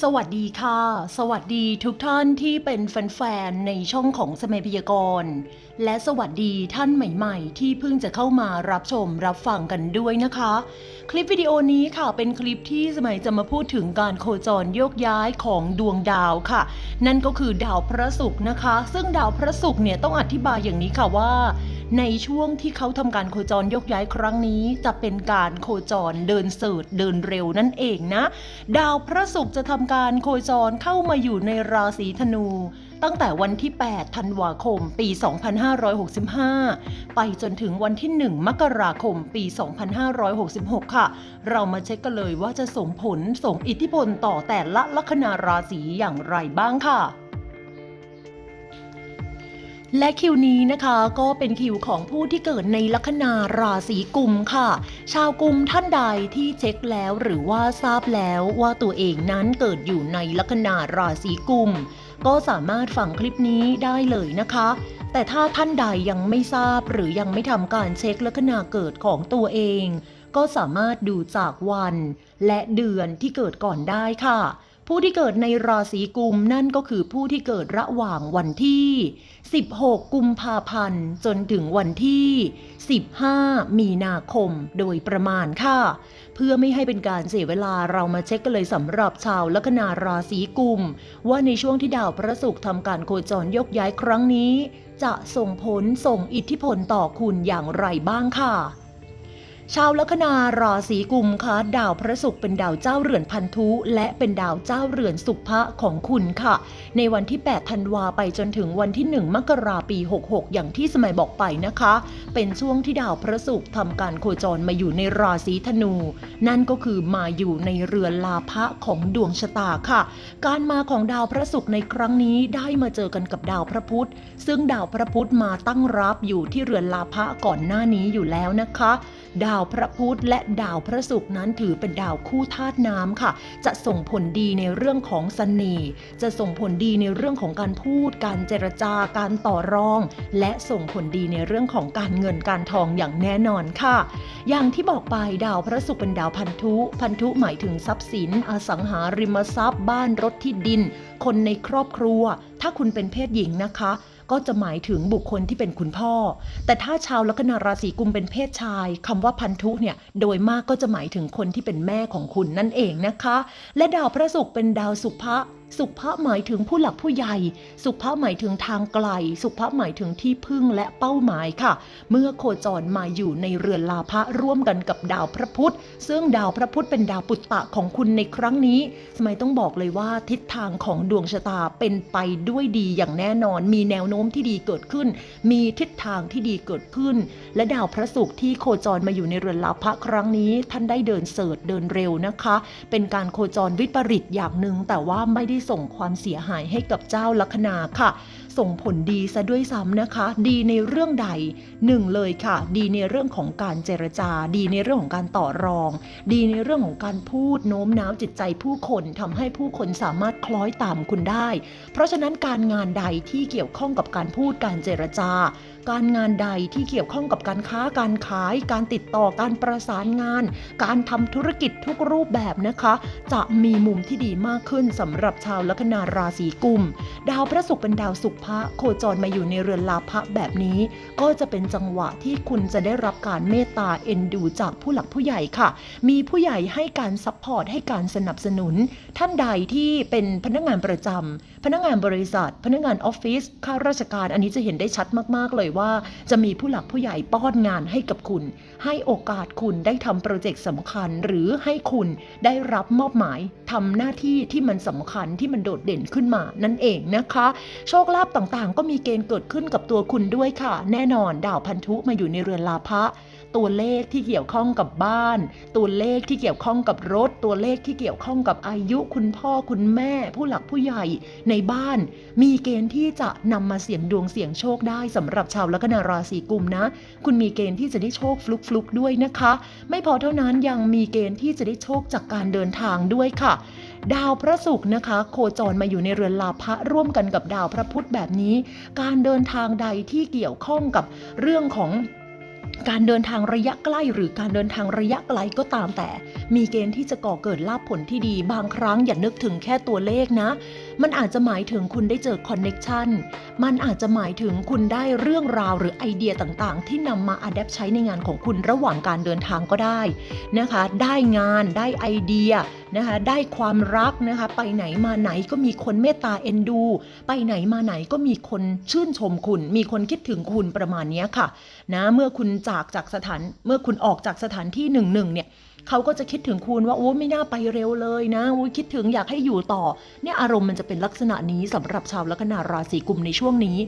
สวัสดีค่ะ สวัสดีทุกท่านที่เป็นแฟนๆ ในช่องของสมัยพยากรณ์และสวัสดีท่านใหม่ๆ ที่เพิ่งจะเข้ามารับชมรับฟังกันด้วยนะคะ คลิปวิดีโอนี้ค่ะเป็นคลิปที่สมัยจะมาพูดถึงการโคจรโยกย้ายของดวงดาวค่ะ นั่นก็คือดาวพระศุกร์นะคะ ซึ่งดาวพระศุกร์เนี่ยต้องอธิบายอย่างนี้ค่ะว่า ในช่วงที่เขาทำการโคจรยกย้ายครั้งนี้จะเป็นการโคจรเดินเสิร์ชเดินเร็วนั่นเองนะ ดาวพระศุกร์จะทำการโคจรเข้ามาอยู่ในราศีธนูตั้งแต่วันที่ 8 ธันวาคม ปี 2565 ไปจนถึงวันที่ 1 มกราคม ปี 2566 ค่ะ เรามาเช็คกันเลยว่าจะส่งผลส่งอิทธิพลต่อแต่ละลัคนาราศีอย่างไรบ้างค่ะ และคิวนี้นะคะก็เป็นคิวของผู้ที่เกิดในลัคนาราศีกุมค่ะ ชาวกุมท่านใดที่เช็คแล้วหรือว่าทราบแล้วว่าตัวเองนั้นเกิดอยู่ในลัคนาราศีกุม ก็สามารถฟังคลิปนี้ได้เลยนะคะ แต่ถ้าท่านใดยังไม่ทราบหรือยังไม่ทำการเช็คลัคนาเกิดของตัวเอง ก็สามารถดูจากวัน และเดือนที่เกิดก่อนได้ค่ะผู้ที่เกิดในราศีกุมนั่นก็คือผู้ที่เกิดระหว่างวันที่ 16 กุมภาพันธ์ จนถึงวันที่ 15 มีนาคมโดยประมาณค่ะ เพื่อไม่ให้เป็นการเสียเวลาเรามาเช็คกันเลยสำหรับชาวลัคนาราศีกุม ว่าในช่วงที่ดาวพระศุกร์ทำการโคจรยกย้ายครั้งนี้ จะส่งผลส่งอิทธิพลต่อคุณอย่างไรบ้างค่ะ ชาวลัคนาราศีกุมคะดาวพระศุกร์เป็นดาวเจ้าเรือนพันธุ และเป็นดาวเจ้าเรือนสุภะของคุณค่ะ ในวันที่ 8 ธันวาไปจนถึงวันที่ 1 มกราปี 66 อย่างที่สมัยบอกไปนะคะ เป็นช่วงที่ดาวพระศุกร์ทำการโคจรมาอยู่ในราศีธนู นั่นก็คือมาอยู่ในเรือนลาภะของดวงชะตาค่ะ การมาของดาวพระศุกร์ในครั้งนี้ได้มาเจอกันกับดาวพระพุธ ซึ่งดาวพระพุธมาตั้งรับอยู่ที่เรือนลาภะก่อนหน้านี้อยู่แล้วนะคะ ดาวพระพุธและดาวพระศุกร์นั้นถือเป็นดาวคู่ธาตุน้ำค่ะ จะส่งผลดีในเรื่องของเสน่ห์จะส่งผลดีในเรื่องของการพูด การเจรจาการต่อรอง และส่งผลดีในเรื่องของการเงินการทองอย่างแน่นอนค่ะ อย่างที่บอกไปดาวพระศุกร์เป็นดาวพันธุ พันธุหมายถึงทรัพย์สิน อสังหาริมทรัพย์ บ้านรถที่ดิน คนในครอบครัว ถ้าคุณเป็นเพศหญิงนะคะก็จะหมายถึงบุคคลที่เป็นคุณพ่อ แต่ถ้าชาวลัคนาราศีกุมเป็นเพศชายคำว่าพันธุเนี่ย โดยมากก็จะหมายถึงคนที่เป็นแม่ของคุณนั่นเองนะคะ และดาวพระศุกร์เป็นดาวสุภะ สุภะหมายถึงผู้หลักผู้ใหญ่ สุภะหมายถึงทางไกล สุภะหมายถึงที่พึ่งและเป้าหมายค่ะ เมื่อโคจรมาอยู่ในเรือนลาภะร่วมกันกับดาวพระพุธ ซึ่งดาวพระพุธเป็นดาวปุตตะของคุณในครั้งนี้ สมัยต้องบอกเลยว่าทิศทางของดวงชะตาเป็นไปด้วยดีอย่างแน่นอน มีแนวโน้มที่ดีเกิดขึ้น มีทิศทางที่ดีเกิดขึ้น และดาวพระศุกร์ที่โคจรมาอยู่ในเรือนลาภะครั้งนี้ ท่านได้เดินเสิร์ชเดินเร็วนะคะ เป็นการโคจรวิปริตอย่างหนึ่งแต่ว่าไม่ได้ส่งความเสียหายให้กับเจ้าลัคนาค่ะส่งผลดีซะด้วยซ้ำนะคะ ดีในเรื่องใดหนึ่งเลยค่ะ ดีในเรื่องของการเจรจา ดีในเรื่องของการต่อรอง ดีในเรื่องของการพูดโน้มน้าวจิตใจผู้คนทำให้ผู้คนสามารถคล้อยตามคุณได้ เพราะฉะนั้นการงานใดที่เกี่ยวข้องกับการพูดการเจรจา การงานใดที่เกี่ยวข้องกับการค้าการขาย การติดต่อการประสานงาน การทำธุรกิจทุกรูปแบบนะคะ จะมีมุมที่ดีมากขึ้นสำหรับชาวลัคนาราศีกุม ดาวพระศุกร์เป็นดาวสุกร์ภะโคจรมาอยู่ในเรือนลาภะแบบนี้ ก็จะเป็นจังหวะที่คุณจะได้รับการเมตตาเอ็นดูจากผู้หลักผู้ใหญ่ค่ะ มีผู้ใหญ่ให้การซัพพอร์ตให้การสนับสนุน ท่านใดที่เป็นพนักงานประจำพนักงานบริษัท พนักงานออฟฟิศข้าราชการอันนี้จะเห็นได้ชัดมากๆเลยว่า จะมีผู้หลักผู้ใหญ่ป้อนงานให้กับคุณ ให้โอกาสคุณได้ทำโปรเจกต์สำคัญ หรือให้คุณได้รับมอบหมายทำหน้าที่ที่มันสำคัญที่มันโดดเด่นขึ้นมานั่นเองนะคะ โชคลาภต่างๆ ก็มีเกณฑ์เกิดขึ้นกับตัวคุณด้วยค่ะ แน่นอนดาวพันธุมาอยู่ในเรือนลาภะตัวเลขที่เกี่ยวข้องกับบ้าน ตัวเลขที่เกี่ยวข้องกับรถ ตัวเลขที่เกี่ยวข้องกับอายุ คุณพ่อคุณแม่ ผู้หลักผู้ใหญ่ในบ้าน มีเกณฑ์ที่จะนำมาเสี่ยงดวงเสี่ยงโชคได้สำหรับชาวลัคนาราศีกุมนะ คุณมีเกณฑ์ที่จะได้โชคฟลุกฟลุกๆด้วยนะคะ ไม่พอเท่านั้นยังมีเกณฑ์ที่จะได้โชคจากการเดินทางด้วยค่ะ ดาวพระศุกร์นะคะ โคจรมาอยู่ในเรือนลาภะร่วมกันกับดาวพระพุธแบบนี้ การเดินทางใดที่เกี่ยวข้องกับเรื่องของการเดินทางระยะใกล้หรือการเดินทางระยะไกลก็ตามแต่ มีเกณฑ์ที่จะก่อเกิดลาภผลที่ดี บางครั้งอย่านึกถึงแค่ตัวเลขนะ มันอาจจะหมายถึงคุณได้เจอคอนเน็ชันมันอาจจะหมายถึงคุณได้เรื่องราวหรือไอเดียต่างๆ ที่นำมาอัดแอปใช้ในงานของคุณระหว่างการเดินทางก็ได้นะคะ ได้งานได้ไอเดีย นะคะได้ความรักนะคะไปไหนมาไหนก็มีคนเมตตาเอ็นดู ไปไหนมาไหนก็มีคนชื่นชมคุณ มีคนคิดถึงคุณประมาณนี้ค่ะนะเมื่อคุณจากจากสถานเมื่อคุณออกจากสถานที่หนึ่งหนึ่งเนี่ยเขาก็จะคิดถึงคุณว่าโอ้ไม่น่าไปเร็วเลยนะโอ้คิดถึงอยากให้อยู่ต่อ เนี่ยอารมณ์มันจะเป็นลักษณะนี้สำหรับชาวลัคนาราศีกุมในช่วงนี้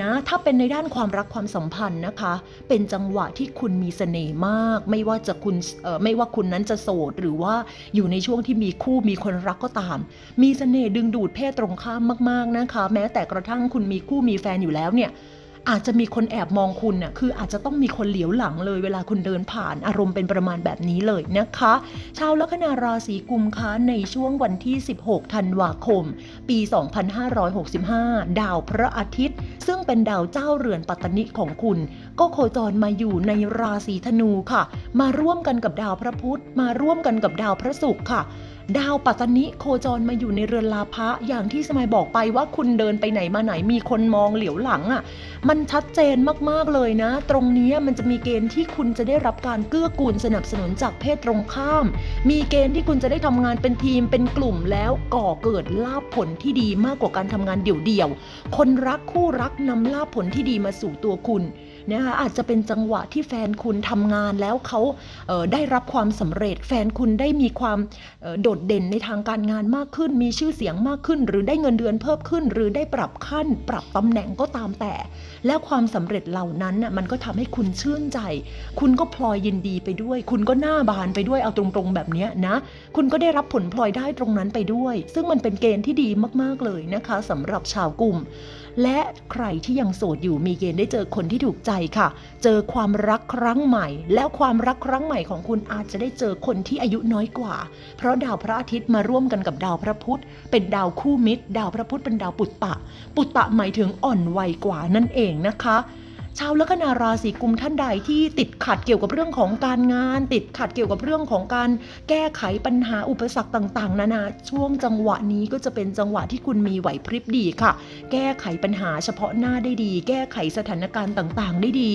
นะ ถ้าเป็นในด้านความรักความสัมพันธ์นะคะ เป็นจังหวะที่คุณมีเสน่ห์มาก ไม่ว่าจะคุณไม่ว่าคุณนั้นจะโสดหรือว่าอยู่ในช่วงที่มีคู่มีคนรักก็ตาม มีเสน่ห์ดึงดูดเพศตรงข้ามมากๆนะคะ แม้แต่กระทั่งคุณมีคู่มีแฟนอยู่แล้วเนี่ยอาจจะมีคนแอบมองคุณน่ะ คืออาจจะต้องมีคนเหลียวหลังเลยเวลาคุณเดินผ่านอารมณ์เป็นประมาณแบบนี้เลยนะคะ ชาวลัคนาราศีกุมคะในช่วงวันที่ 16 ธันวาคม ปี 2565 ดาวพระอาทิตย์ ซึ่งเป็นดาวเจ้าเรือนปัตตนิของคุณก็โคจรมาอยู่ในราศีธนูค่ะ มาร่วมกันกับดาวพระพุธ มาร่วมกันกับดาวพระศุกร์ค่ะ ดาวปัตตนิโคจรมาอยู่ในเรือนลาภะอย่างที่สมัยบอกไปว่าคุณเดินไปไหนมาไหนมีคนมองเหลียวหลังอะ่ะ มันชัดเจนมากๆเลยนะ ตรงนี้มันจะมีเกณฑ์ที่คุณจะได้รับการเกื้อกูลสนับสนุนจากเพศตรงข้าม มีเกณฑ์ที่คุณจะได้ทำงานเป็นทีมเป็นกลุ่มแล้วก่อเกิดลาภผลที่ดีมากกว่าการทำงานเดี่ยวๆคนรักคู่รักนำลาภผลที่ดีมาสู่ตัวคุณ นะคะอาจจะเป็นจังหวะที่แฟนคุณทำงานแล้วเขาเออได้รับความสำเร็จ แฟนคุณได้มีความออโดดเด่นในทางการงานมากขึ้น มีชื่อเสียงมากขึ้น หรือได้เงินเดือนเพิ่มขึ้น หรือได้ปรับขั้น ปรับตำแหน่งก็ตามแต่ แล้วความสำเร็จเหล่านั้นน่ะมันก็ทำให้คุณชื่นใจ คุณก็พลอยยินดีไปด้วย คุณก็หน้าบานไปด้วยเอาตรงๆแบบนี้นะคุณก็ได้รับผลพลอยได้ตรงนั้นไปด้วย ซึ่งมันเป็นเกณฑ์ที่ดีมากๆเลยนะคะสำหรับชาวกลุ่ม และใครที่ยังโสดอยู่มีเกณฑ์ได้เจอคนที่ถูกใจค่ะ เจอความรักครั้งใหม่ แล้วความรักครั้งใหม่ของคุณอาจจะได้เจอคนที่อายุน้อยกว่า เพราะดาวพระอาทิตย์มาร่วมกันกับดาวพระพุธ เป็นดาวคู่มิตร ดาวพระพุธเป็นดาวปุตตะ ปุตตะหมายถึงอ่อนวัยกว่านั่นเองนะคะ ชาวลัคนาราศีกุมท่านใดที่ติดขัดเกี่ยวกับเรื่องของการงาน ติดขัดเกี่ยวกับเรื่องของการแก้ไขปัญหาอุปสรรคต่างๆ นานาช่วงจังหวะนี้ก็จะเป็นจังหวะที่คุณมีไหวพริบดีค่ะ แก้ไขปัญหาเฉพาะหน้าได้ดี แก้ไขสถานการณ์ต่างๆ ได้ดี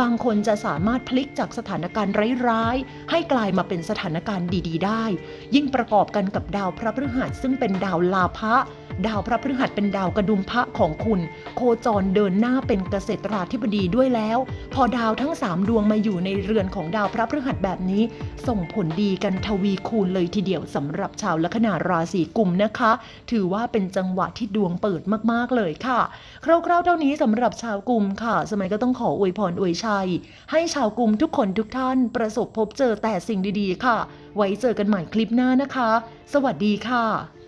บางคนจะสามารถพลิกจากสถานการณ์ร้ายๆให้กลายมาเป็นสถานการณ์ดี ๆ ได้ ยิ่งประกอบกันกับดาวพระพฤหัสซึ่งเป็นดาวลาภะ ดาวพระพฤหัสเป็นดาวกระดุมพระของคุณ โคจรเดินหน้าเป็นเกษตราธิบดีด้วยแล้ว พอดาวทั้ง 3 ดวงมาอยู่ในเรือนของดาวพระพฤหัสแบบนี้ ส่งผลดีกันทวีคูณเลยทีเดียวสำหรับชาวลัคนาราศีกุมนะคะ ถือว่าเป็นจังหวะที่ดวงเปิดมากๆเลยค่ะ คร่าวๆเท่านี้สำหรับชาวกุมค่ะ สมัยก็ต้องขออวยพรอวยชัย ให้ชาวกุมทุกคนทุกท่านประสบพบเจอแต่สิ่งดีๆ ค่ะ ไว้เจอกันใหม่คลิปหน้านะคะ สวัสดีค่ะ